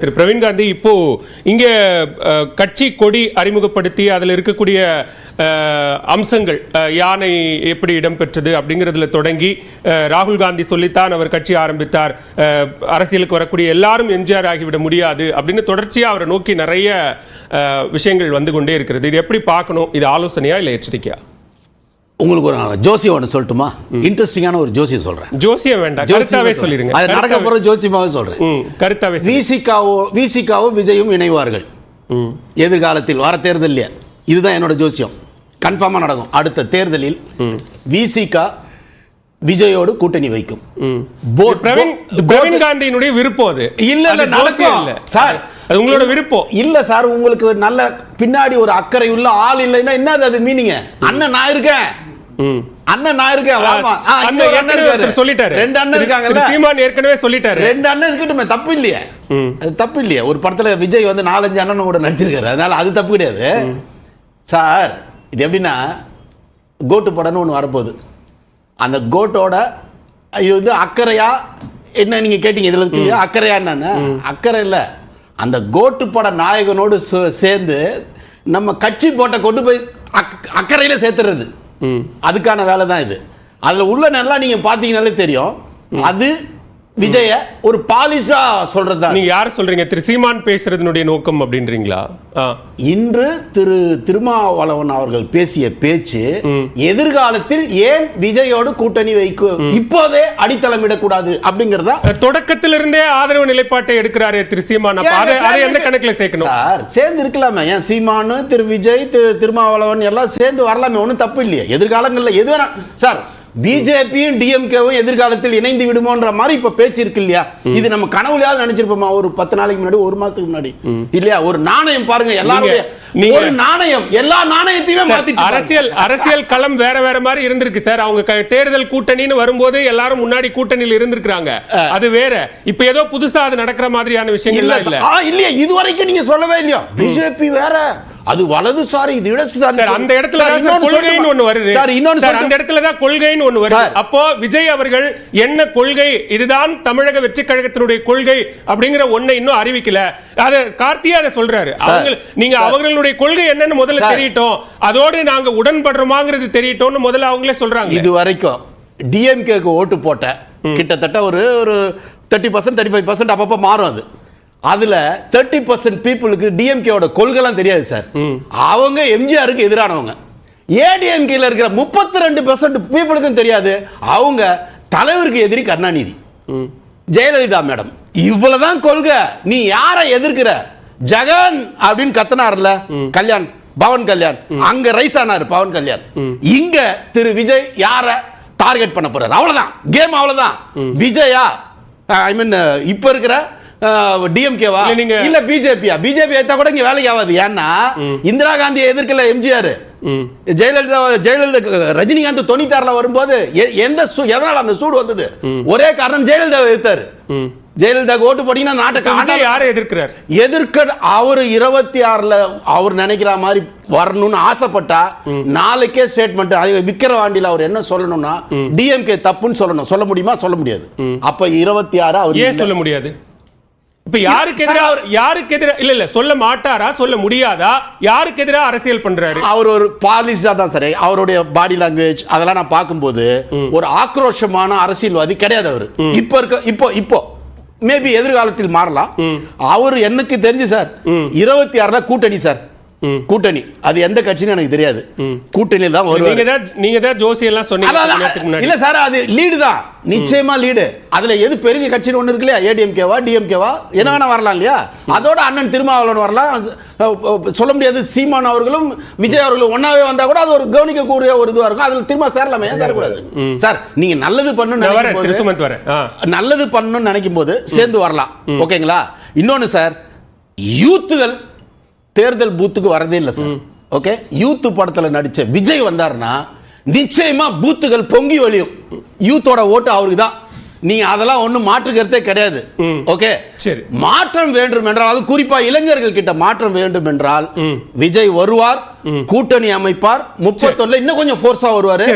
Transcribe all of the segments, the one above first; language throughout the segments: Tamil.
திரு பிரவீன் காந்தி இப்போ இங்க கட்சி கொடி அறிமுகப்படுத்தி அதில் இருக்கக்கூடிய அம்சங்கள் யானை எப்படி இடம்பெற்றது அப்படிங்கிறதுல தொடங்கி அஹ், ராகுல் காந்தி சொல்லித்தான் அவர் கட்சி ஆரம்பித்தார். அஹ், அரசியலுக்கு வரக்கூடிய எல்லாரும் எம்ஜிஆர் ஆகிவிட முடியாது அப்படின்னு தொடர்ச்சியா அவரை நோக்கி நிறைய அஹ், விஷயங்கள் வந்து கொண்டே இருக்கிறது. இது எப்படி பார்க்கணும்? இது ஆலோசனையா இல்லை எச்சரிக்கையா? உங்களுக்கு ஒரு ஜோசியம் ஒன்று சொல்லட்டுமா? இன்ட்ரெஸ்டிங்கான ஒரு ஜோசியம் சொல்றேன். ஜோசியம் வேண்டாம். கருத்தாவே சொல்லிருங்க அது நடக்க ஜோசியமாவே சொல்றேன். ம், கருத்தாவே. விசிகாவோ விசிகாவும் விஜயும் இணைவார்கள். எதிர்காலத்தில் வர தேர்தலில் இதுதான் என்னோட ஜோசியம். கன்ஃபார்மா நடக்கும். அடுத்த தேர்தலில் விசிகா விஜயோடு கூட்டணி வைக்கும். பிரவீன் காந்தியினுடைய விருப்பம் அது. இல்ல இல்ல நடக்கும். இல்ல. சார் அது உங்களோட விருப்பம். இல்ல சார் உங்களுக்கு நல்ல பின்னாடி ஒரு அக்கறை உள்ள ஆள் இல்லைன்னா என்னது அது மீனிங்க அண்ணன் நான் இருக்கேன். அண்ணன் நான் இருக்கேன். வாமா ஆ, இங்க அண்ணன் அண்ணன் சொல்லிட்டாரு. ரெண்டு அண்ணன் இருக்காங்கல்ல? சீமான் ஏற்கனவே சொல்லிட்டாரு. ரெண்டு அண்ணன் இருக்கட்டுமே தப்பு இல்லையே. அது தப்பு இல்லையே. ஒரு படத்துல விஜய் வந்து நாலஞ்சு அண்ணன் கூட நடிச்சிருக்காரு. அதனால அது தப்பு கிடையாது. சார் இது எப்படின்னா கோட்டு படம்னு ஒன்று வரப்போகுது. அந்த கோட்டோட இது வந்து அக்கறையா என்ன நீங்க கேட்டீங்க இதுல இருக்கு இல்லையா? அக்கறையா என்னன்னு? அக்கறை இல்ல. அந்த கோட்டு பட நாயகனோடு சேர்ந்து நம்ம கட்சி போட்ட கொண்டு போய் அக்- அக்கறையில சேர்த்துறது. அதுக்கான வேலை தான் இது. அதில் உள்ள நல்லா நீங்கள் பார்த்தீங்கனாலே தெரியும். அது விஜய ஒரு பாலிஷா சொல்றது நீங்க யார சொல்றீங்க? திரு சீமான் பேசுறதுனுடைய நோக்கம் அப்படின்றீங்களா. இன்று திரு திருமாவளவன் அவர்கள் பேசிய பேச்சு எதிர்காலத்தில் ஏன் விஜயோடு கூட்டணி வைக்க இப்போதே அடித்தளமிடக்கூடாது அப்படிங்கறதா? தொடக்கத்திலிருந்தே ஆதரவு நிலைப்பாட்டை எடுக்கிறாரே திரு சீமான். அதை எந்த கணக்குல சேர்க்கணும்? சார் சேர்ந்து இருக்கலாமே. ஏன் சீமானு திரு விஜய் திரு திருமாவளவன் எல்லாம் சேர்ந்து வரலாமே. ஒன்றும் தப்பு இல்லையே. எதிர்காலங்கள்ல எது வேணா சார் பிஜேபியும் டிஎம்கேவும் எதிர்காலத்தில் இணைந்து விடுமோன்ற மாதிரி இப்ப பேச்சு இருக்கு இல்லையா? இது நம்ம கனவுலையாவது நினைச்சிருப்போமா? ஒரு பத்து நாளைக்கு முன்னாடி ஒரு மாசத்துக்கு முன்னாடி. இல்லையா? ஒரு நாணயம் பாருங்க எல்லாருடைய ஒரு நாணயம் எல்லா நாணயத்தையுமே மாத்திட்டு அரசியல் அரசியல் களம் வேற வேற மாதிரி இருந்திருக்கு சார். அவங்க தேர்தல் கூட்டணின்னு வரும்போது எல்லாரும் முன்னாடி கூட்டணியில் இருந்திருக்காங்க அது வேற. இப்ப ஏதோ புதுசா அது நடக்கிற மாதிரியான இல்ல விஷயங்கள்லாம் இல்ல இல்லையா. இது வரைக்கும் நீங்க சொல்லவே இல்லையா? பிஜேபி வேற. அது வலதுசாரி இது இடதுசாரி சார் அந்த இடத்துல கொள்கைன்னு ஒண்ணு வருது. சார் இன்னொன்னு சார் அந்த? இடத்துல தான் கொள்கைன்னு ஒண்ணு வருது. அப்போ விஜய் அவர்கள் என்ன கொள்கை இதுதான் தமிழக வெற்றி கழகத்தினுடைய கொள்கை அப்படிங்கிற ஒண்ணை இன்னும் அறிவிக்கல. அத கார்த்தியா அதை சொல்றாரு. அவங்க நீங்க அவர்களுடைய கொள்கை என்னன்னு முதல்ல. தெரியட்டும். அதோடு நாங்க உடன்படுறோமாங்கிறது தெரியட்டும்னு முதல்ல அவங்களே சொல்றாங்க. இது வரைக்கும் டிஎம்கேக்கு ஓட்டு போட்ட கிட்டத்தட்ட ஒரு ஒரு thirty percent thirty five percent அப்பப்போ மாறும் அது. அதுல தேர்ட்டி பர்சன்ட் பீப்புளுக்கு டிஎம்கேவோட கொள்கைலாம் தெரியாது சார் அவங்க எம்ஜிஆருக்கு எதிரானவங்க. ஏடிஎம்கேல இருக்கிற முப்பத்தி ரெண்டு பர்சன்ட் பீப்புளுக்கும் தெரியாது? அவங்க தலைவருக்கு எதிரி கருணாநிதி. ஜெயலலிதா மேடம். இவ்வளவுதான் கொள்கை. நீ யாரை எதிர்க்கிற? ஜெகன் அப்படின்னு கத்தனார்ல கல்யாண் பவன் கல்யாண். அங்க ரைஸ் ஆனாரு பவன் கல்யாண். இங்க திரு விஜய் யார டார்கெட் பண்ண போறாரு? அவ்வளவுதான். கேம் அவ்வளவுதான். விஜயா ஐ மீன் இப்ப இருக்கிற டிஎம்கேவா இல்ல, பிஜேபியா பிஜேபி ஏத்தா கூட இங்க வேலைக்கு ஆகாது. ஏன்னா இந்திரா காந்தியை எதிர்க்கல எம்ஜிஆர். ஜெயலலிதா ஜெயலலிதா ரஜினிகாந்த் தொண்ணூத்தாறுல வரும்போது எந்த எதனால அந்த சூடு வந்தது? ஒரே காரணம் ஜெயலலிதா எதிர்த்தாரு. ஜெயலலிதாக்கு ஓட்டு போட்டீங்கன்னா நாட்டை யாரை எதிர்க்கிறார்? எதிர்க்க அவர் இருபத்தி ஆறுல அவர் நினைக்கிற மாதிரி வரணும்னு ஆசைப்பட்டா நாளைக்கே ஸ்டேட்மெண்ட் விக்கிரவாண்டியில அவர் என்ன சொல்லணும்னா டிஎம்கே தப்புன்னு சொல்லணும். சொல்ல முடியுமா? சொல்ல முடியாது. அப்ப இருபத்தி ஆறு அவர் ஏன் சொல்ல முடியாது? இப்ப யாருக்கு எதிரா யாருக்கு எதிரா இல்ல இல்ல சொல்ல மாட்டாரா சொல்ல முடியாதா? யாருக்கு எதிரா அரசியல் பண்றாரு? அவர் ஒரு பாலிஸ்டா தான் சரி. அவருடைய பாடி லாங்குவேஜ் அதெல்லாம் நான் பார்க்கும்போது ஒரு ஆக்ரோஷமான அரசியல்வாதி கிடையாது அவரு. இப்ப இருக்க இப்போ இப்போ மேபி எதிர்காலத்தில் மாறலாம். அவர் எனக்கு தெரிஞ்சு சார் இருபத்தி ஆறுல கூட்டணி சார். கூட்டணி. அது எந்த கட்சின்னு எனக்கு தெரியாது. கூட்டணியில் தான் நீங்க தான் நீங்க தான் ஜோசி எல்லாம் சொன்னீங்க இல்ல சார் அது லீடு தான். நிச்சயமா லீடு அதுல எது பெரிய கட்சின்னு ஒண்ணு இருக்கு இல்லையா ஏடிஎம்கேவா டிஎம்கேவா என்ன வேணா வரலாம் இல்லையா? அதோட அண்ணன் திருமாவளவன் வரலாம். சொல்ல முடியாது. சீமான் அவர்களும் விஜய் அவர்களும் ஒன்னாவே வந்தா கூட அது ஒரு கவனிக்கக்கூடிய ஒரு இதுவா இருக்கும். அதுல திரும்ப சேரலாமே ஏன் சேரக்கூடாது சார் நீங்க நல்லது ஆ. நல்லது பண்ணணும்னு நினைக்கும் போது சேர்ந்து வரலாம். ஓகேங்களா? இன்னொன்னு சார் யூத்துகள் தேர்தல் பூத்துக்கு வரதே இல்லை சார். ஓகே யூத் படத்தில் நடித்த விஜய் வந்தாருன்னா நிச்சயமா பூத்துகள் பொங்கி வழியும். யூத்தோட ஓட்டு அவருக்கு தான் நீங்க அதெல்லாம் ஒண்ணும் மாற்று கருத்தே கிடையாது ஓகே? சரி. மாற்றம் வேண்டும் என்றால் அது குறிப்பா இளைஞர்கள் கிட்ட மாற்றம் வேண்டும் என்றால் விஜய் வருவார் கூட்டணி அமைப்பார் முப்பத்தொன்னுல இன்னும் கொஞ்சம் ஃபோர்ஸா வருவாரு.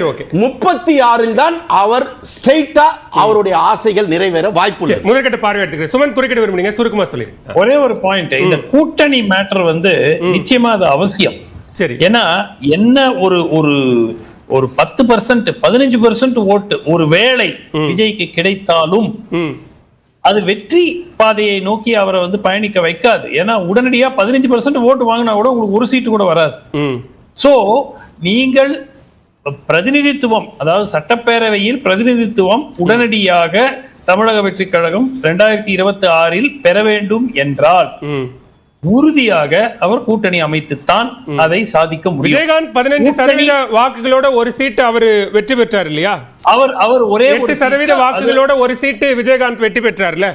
முப்பத்தி ஆறில் தான் அவர் ஸ்ட்ரெயிட்டா அவருடைய ஆசைகள் நிறைவேற வாய்ப்பு முதற்கட்ட பார்வை எடுத்துக்கிறேன். சுமன் குறுக்கிட விரும்புனீங்க சுருக்கமா சொல்லிடுங்க ஒரே ஒரு பாயிண்ட் இந்த கூட்டணி மேட்டர் வந்து நிச்சயமா அது அவசியம். சரி. ஏன்னா என்ன ஒரு ஒரு ஒரு பத்து பர்சன்ட் பதினஞ்சு பர்சன்ட் ஓட்டு ஒரு வேளை விஜய்க்கு கிடைத்தாலும் அது வெற்றி பாதையை நோக்கி அவரை வந்து பயணிக்க வைக்காது. ஏன்னா உடனடியா பதினஞ்சு பர்சன்ட் ஓட்டு வாங்கினா கூட உங்களுக்கு ஒரு சீட்டு கூட வராது. சோ நீங்கள் பிரதிநிதித்துவம் அதாவது சட்டப்பேரவையில் பிரதிநிதித்துவம் உடனடியாக தமிழக வெற்றி கழகம் இரண்டாயிரத்தி இருபத்தி ஆறில் பெற வேண்டும் என்றால் உறுதியாக அவர் கூட்டணி அமைத்துத்தான் அதை சாதிக்க முடியும். விஜயகாந்த் பதினஞ்சு சதவீத வாக்குகளோட ஒரு சீட்டு அவரு வெற்றி பெற்றார் இல்லையா அவர் அவர் ஒரே எட்டு சதவீத வாக்குகளோட ஒரு சீட்டு விஜயகாந்த் வெற்றி பெற்றார்ல?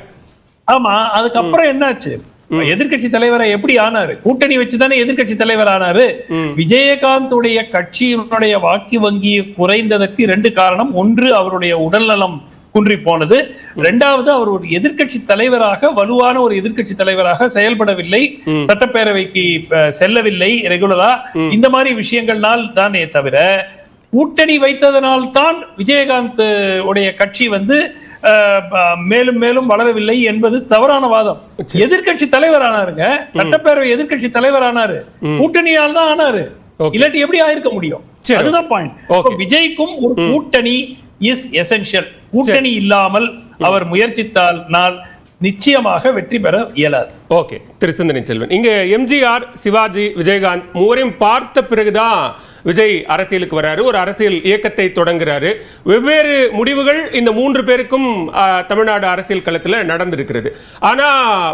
ஆமா அதுக்கப்புறம் என்னாச்சு? எதிர்க்கட்சி தலைவரை எப்படி ஆனாரு? கூட்டணி வச்சுதானே எதிர்க்கட்சி தலைவர் ஆனாரு. விஜயகாந்த் உடைய கட்சியினுடைய வாக்கு வங்கி குறைந்ததற்கு இரண்டு காரணம். ஒன்று அவருடைய உடல்நலம் குன்றி போனது. இரண்டாவது அவர் ஒரு எதிர்க்கட்சி தலைவராக வலுவான ஒரு எதிர்க்கட்சி தலைவராக செயல்படவில்லை. சட்டப்பேரவைக்கு செல்லவில்லை ரெகுலரா இந்த மாதிரி விஷயங்கள்னால் தானே தவிர கூட்டணி வைத்ததனால் தான் விஜயகாந்த் உடைய கட்சி வந்து மேலும் மேலும் வளரவில்லை என்பது தவறான வாதம். எதிர்க்கட்சி தலைவர் ஆனாருங்க சட்டப்பேரவை எதிர்க்கட்சி தலைவர் ஆனாரு கூட்டணியால் தான் ஆனாரு. இல்லாட்டி எப்படி ஆயிருக்க முடியும். அதுதான் பாயிண்ட். விஜய்க்கும் ஒரு கூட்டணி இஸ் எசென்ஷியல் கூட்டணி இல்லாமல் அவர் முயற்சித்தால் நாள் நிச்சயமாக வெற்றி பெற இயலாது. ஓகே திரு சிந்தனை செல்வன். இங்க எம்ஜிஆர் சிவாஜி விஜயகாந்த் மூவரையும் பார்த்த பிறகுதான் விஜய் அரசியலுக்கு வராரு. ஒரு அரசியல் இயக்கத்தை தொடங்குறாரு. வெவ்வேறு முடிவுகள் இந்த மூன்று பேருக்கும் தமிழ்நாடு அரசியல் களத்துல நடந்திருக்கிறது. ஆனா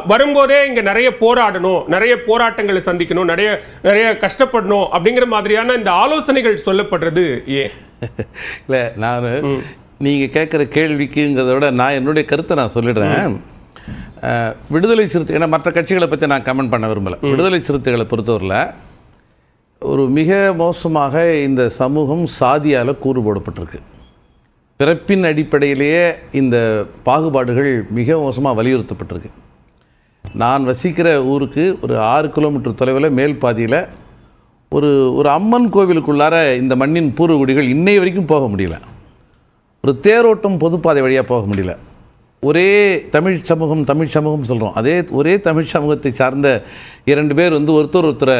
வரும்போதே இங்க நிறைய போராடணும் நிறைய போராட்டங்களை சந்திக்கணும் நிறைய நிறைய கஷ்டப்படணும் அப்படிங்கிற மாதிரியான இந்த ஆலோசனைகள் சொல்லப்படுறது ஏன்? இல்லை நான் நீங்கள் கேட்குற கேள்விக்குங்கிறத விட நான் என்னுடைய கருத்தை நான் சொல்லிடுறேன். விடுதலை சிறுத்தை ஏன்னா மற்ற கட்சிகளை பற்றி நான் கமெண்ட் பண்ண விரும்பலை. விடுதலை சிறுத்தைகளை பொறுத்தவரையில் ஒரு மிக மோசமாக இந்த சமூகம் சாதியால் கூறு போடப்பட்டிருக்கு. பிறப்பின் அடிப்படையிலேயே இந்த பாகுபாடுகள் மிக மோசமாக வலியுறுத்தப்பட்டிருக்கு. நான் வசிக்கிற ஊருக்கு ஒரு ஆறு கிலோமீட்டர் தொலைவில் மேல் பாதியில் ஒரு ஒரு அம்மன் கோவிலுக்குள்ளார இந்த மண்ணின் பூர்வகுடிகள் இன்னை வரைக்கும் போக முடியல. ஒரு தேரோட்டம் பொதுப்பாதை வழியாக போக முடியல. ஒரே தமிழ் சமூகம் தமிழ் சமூகம் சொல்கிறோம் அதே ஒரே தமிழ் சமூகத்தை சார்ந்த இரண்டு பேர் வந்து ஒருத்தர் ஒருத்தரை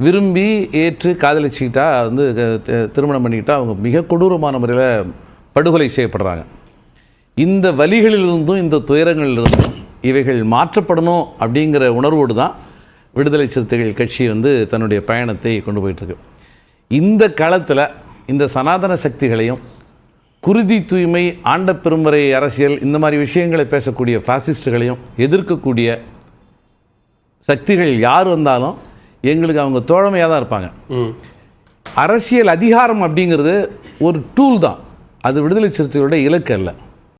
விரும்பி ஏற்று காதலிச்சுக்கிட்டா வந்து திருமணம் பண்ணிக்கிட்டா அவங்க மிக கொடூரமான முறையில் படுகொலை செய்யப்படுறாங்க. இந்த வலிகளிலிருந்தும் இந்த துயரங்களிலிருந்தும் இவைகள் மாற்றப்படணும் அப்படிங்கிற உணர்வோடு தான் விடுதலை சிறுத்தைகள் கட்சி வந்து தன்னுடைய பயணத்தை கொண்டு போயிட்டுருக்கு இந்த காலத்தில் இந்த சனாதன சக்திகளையும் குருதி தூய்மை ஆண்ட பெருமுறை அரசியல் இந்த மாதிரி விஷயங்களை பேசக்கூடிய பாசிஸ்டுகளையும் எதிர்க்கக்கூடிய சக்திகள் யார் வந்தாலும் எங்களுக்கு அவங்க தோழமையாக தான் இருப்பாங்க. அரசியல் அதிகாரம் அப்படிங்கிறது ஒரு டூல் தான். அது விடுதலை சிறுத்தைகளோட இலக்கு அல்ல.